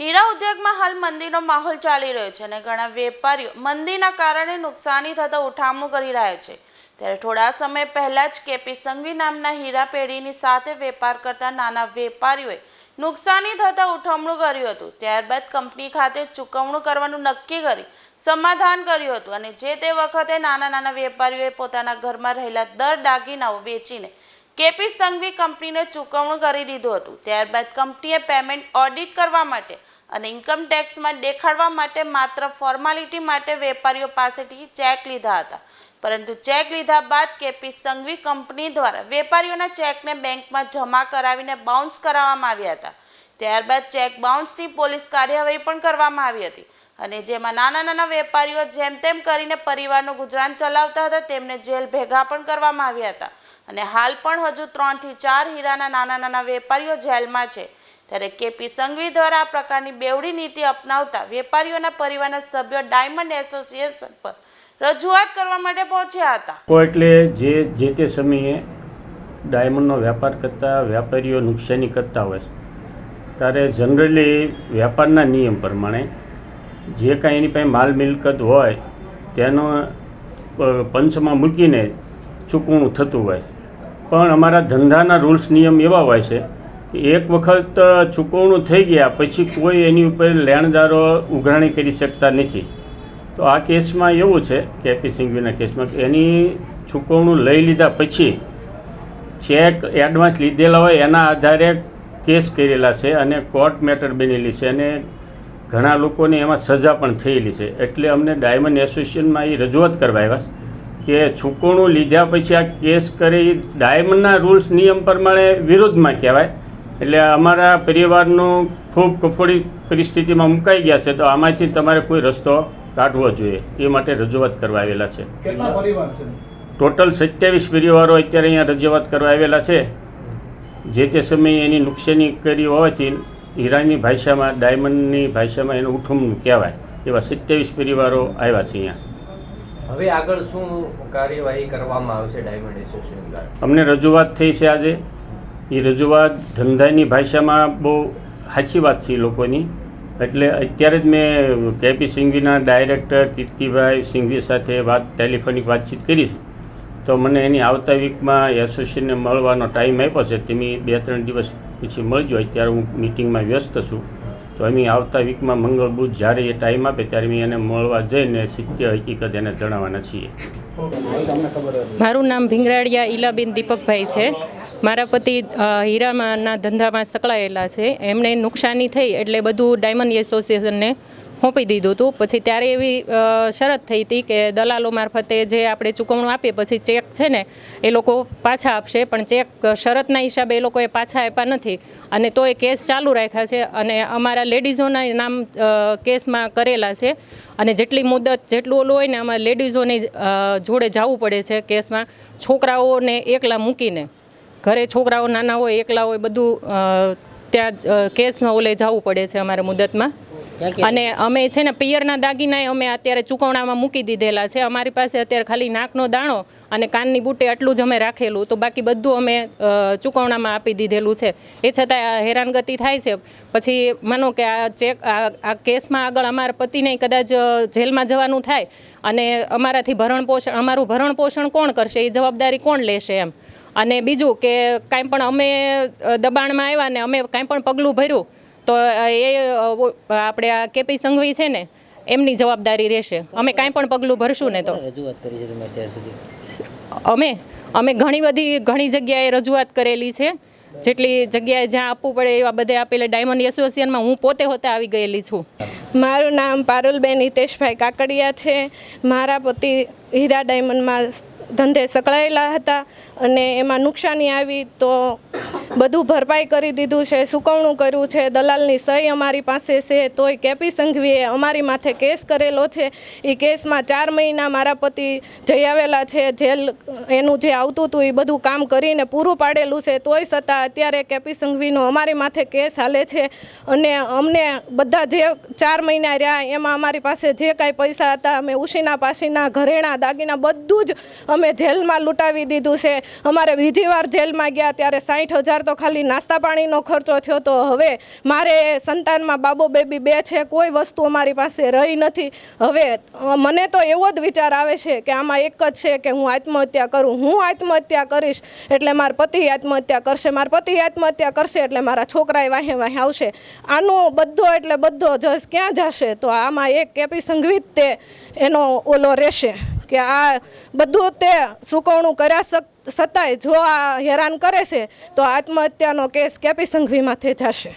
હીરા ઉદ્યોગમાં હાલ મંદીનો માહોલ ચાલી રહ્યો છે અને ઘણા વેપારીઓ મંદીના કારણે નુકસાની થતા ઉઠામણું કરી રહ્યા છે. ત્યારે થોડા સમય પહેલા જ કેપી સંઘવી નામના હીરા પેઢીની સાથે વેપાર કરતા નાના વેપારીઓએ નુકસાની થતા ઉઠમણું કર્યું હતું. ત્યારબાદ કંપની ખાતે ચૂકવણું કરવાનું નક્કી કરી સમાધાન કર્યું હતું અને જે તે વખતે નાના નાના વેપારીઓએ પોતાના ઘરમાં રહેલા દર દાગીનાઓ વેચીને કેપી સંઘવી કંપનીને ચૂકવણું કરી દીધું હતું. ત્યારબાદ કંપનીએ પેમેન્ટ ઓડિટ કરવા માટે અને ઇન્કમ ટેક્સમાં દેખાડવા માટે માત્ર ફોર્માલિટી માટે વેપારીઓ પાસેથી ચેક લીધા હતા. પરંતુ ચેક લીધા બાદ કેપી સંઘવી કંપની દ્વારા વેપારીઓના ચેકને બેંકમાં જમા કરાવીને બાઉન્સ કરાવવામાં આવ્યા હતા. ત્યારબાદ ચેક બાઉન્સની પોલીસ કાર્યવાહી પણ કરવામાં આવી હતી અને જેમાં નાના નાના વેપારીઓ જેમ તેમ કરીને પરિવારનું ગુજરાન ચલાવતા હતા, તેમને જેલ ભેગા પણ કરવામાં આવ્યા હતા. અને હાલ પણ હજુ ત્રણથી ચાર હીરાના નાના નાના વેપારીઓ જેલમાં છે. ત્યારે કેપી સંઘવી દ્વારા આ પ્રકારની બેવડી નીતિ અપનાવતા વેપારીઓના પરિવારના સભ્યો ડાયમંડ એસોસિએશન પર રજૂઆત કરવા માટે પહોંચ્યા હતા. એટલે જે જે તે સમયે ડાયમંડનો વેપાર કરતા વેપારીઓ નુકસાની કરતા હોય છે. ત્યારે જનરલી વેપારના નિયમ પ્રમાણે જે કાંઈ એની પાસે માલ મિલકત હોય, તેનો પંચમાં મૂકીને ચૂકવણું થતું હોય. પણ અમારા ધંધાના રૂલ્સ નિયમ એવા હોય છે કે એક વખત ચૂકવણું થઈ ગયા પછી કોઈ એની ઉપર લેણદારો ઉઘરાણી કરી શકતા નથી. તો આ કેસમાં એવું છે કેપી સિંઘવીના કેસમાં કે એની ચૂકવણું લઈ લીધા પછી ચેક એડવાન્સ લીધેલા હોય એના આધારે કેસ કરેલા છે અને કોર્ટ મેટર બનેલી છે અને ઘણા લોકોને એમાં સજા પણ થયેલી છે. એટલે અમને ડાયમંડ એસોસિએશનમાં એ રજૂઆત કરવા આવ્યા છે કે છૂકોણું લીધા પછી આ કેસ કરે એ ડાયમંડના રૂલ્સ નિયમ પ્રમાણે વિરોધમાં કહેવાય. એટલે અમારા પરિવારનું ખૂબ કફોડી પરિસ્થિતિમાં મુકાઈ ગયા છે તો આમાંથી તમારે કોઈ રસ્તો કાઢવો જોઈએ એ માટે રજૂઆત કરવા આવેલા છે? ટોટલ સત્યાવીસ પરિવારો અત્યારે અહીંયા રજૂઆત કરવા આવેલા છે. જે તે સમયે એની નુકસાની કરી હોવાથી ઈરાની ભાષામાં ડાયમંડની ભાષામાં એનું ઉઠુમનું કહેવાય એવા સત્યાવીસ પરિવારો આવ્યા છે અહીંયા. હવે આગળ શું કાર્યવાહી કરવામાં આવશે ડાયમંડ એસોસિએશન દ્વારા? અમને રજૂઆત થઈ છે આજે. એ રજૂઆત ધંધાની ભાષામાં બહુ સાચી વાત છે લોકોની. એટલે અત્યારે જ મેં કેપી સિંઘવીના ડાયરેક્ટર કીર્તિભાઈ સિંઘવી સાથે વાત ટેલિફોનિક વાતચીત કરી છે. તો મને એની આવતા વીકમાં એસોસિએશનને મળવાનો ટાઈમ આપ્યો છે. તમે બે ત્રણ દિવસ પછી મળજો. અત્યારે હું મિટિંગમાં વ્યસ્ત છું. તો અમે આવતા વીકમાં મંગળ બુધ જ્યારે એ ટાઈમ આપે ત્યારે અમે એને મળવા જઈને સત્ય હકીકત એને જણાવવાના છીએ. મારું નામ ભીંગરાડિયા ઈલાબેન દીપકભાઈ છે. મારા પતિ હીરામાંના ધંધામાં સંકળાયેલા છે. એમને નુકસાની થઈ એટલે બધું ડાયમંડ એસોસિએશનને સોંપી દીધું હતું પછી ત્યારે એવી શરત થઈ હતી કે દલાલો મારફતે જે આપણે ચૂકવણું આપીએ પછી ચેક છે ને એ લોકો પાછા આપશે. પણ ચેક શરતના હિસાબે એ લોકોએ પાછા આપ્યા નથી. અને તો એ કેસ ચાલુ રાખ્યા છે. અને અમારા લેડીઝોના નામ કેસમાં કરેલા છે. અને જેટલી મુદત જેટલું ઓલું હોય ને અમારે લેડીઝોની જોડે જવું પડે છે કેસમાં. છોકરાઓને એકલા મૂકીને. ઘરે છોકરાઓ નાના હોય એકલા હોય બધું ત્યાં જ, કેસમાં ઓલે જવું પડે છે અમારે મુદતમાં. અને અમે છે ને પિયરના દાગીના અમે અત્યારે ચૂકવણામાં મૂકી દીધેલા છે. અમારી પાસે અત્યારે ખાલી નાકનો દાણો અને કાનની બુટે આટલું જ અમે રાખેલું. તો બાકી બધું અમે ચૂકવણામાં આપી દીધેલું છે. એ છતાં હેરાનગતિ થાય છે. પછી માનો કે આ ચેક, આ કેસમાં આગળ અમારા પતિને કદાચ જેલમાં જવાનું થાય અને અમારાથી ભરણ પોષણ, અમારું ભરણ પોષણ કોણ કરશે? એ જવાબદારી કોણ લેશે એમ? અને બીજું કે કાંઈ પણ અમે દબાણમાં આવ્યા ને અમે કાંઈ પણ પગલું ભર્યું તો એ આપણે આ કેપી સંઘવી છે ને એમની જવાબદારી રહેશે. અમે કાંઈ પણ પગલું ભરશું ને તો. રજૂઆત કરી છે તમે અત્યાર સુધી? અમે અમે ઘણી બધી ઘણી જગ્યાએ રજૂઆત કરેલી છે. જેટલી જગ્યાએ જ્યાં આપવું પડે એવા બધે આપેલા ડાયમંડ એસોસિએશનમાં હું પોતે હોતે આવી ગયેલી છું. મારું નામ પારુલબેન હિતેશભાઈ કાકડિયા છે. મારા પતિ હીરા ડાયમંડમાં ધંધે સંકળાયેલા હતા અને એમાં નુકસાની આવી તો બધું ભરપાઈ કરી દીધું છે, સુકવણું કર્યું છે, દલાલની સહી અમારી પાસે છે, તોય કેપી સંઘવીએ અમારી માથે કેસ કરેલો છે. એ કેસમાં ચાર મહિના મારા પતિ જઈ આવેલા છે, જેલ એનું જે આવતું હતું એ બધું કામ કરીને પૂરું પાડેલું છે, તોય છતાં અત્યારે કેપી સંઘવીનો અમારી માથે કેસ હાલે છે. અને અમને બધા જે ચાર મહિના રહ્યા, એમાં અમારી પાસે જે કાંઈ પૈસા હતા, અમે ઉશીના પાસીના ઘરેણા, દાગીના બધું જ અમે જેલમાં લૂંટાવી દીધું છે. અમારે બીજી વાર જેલમાં ગયા, ત્યારે સાઠ હજાર એકવાર તો ખાલી નાસ્તા પાણીનો ખર્ચો થયો તો હવે મારે સંતાનમાં બાબો બેબી બે છે, કોઈ વસ્તુ અમારી પાસે રહી નથી. હવે મને તો એવો જ વિચાર આવે છે કે આમાં એક જ છે કે હું આત્મહત્યા કરું. હું આત્મહત્યા કરીશ એટલે મારા પતિ આત્મહત્યા કરશે, મારા પતિ આત્મહત્યા કરશે એટલે મારા છોકરાએ વાહે વાહે આવશે. આનો બધો એટલે બધો જસ ક્યાં જશે? તો આમાં એક કેપી સંઘવી તે એનો ઓલો રહેશે કે આ બધું તે સુકવણું કર્યા સક- છતાંય જો આ હેરાન કરે છે તો આત્મહત્યાનો કેસ કેપી સંઘવીમાં થઈ જશે.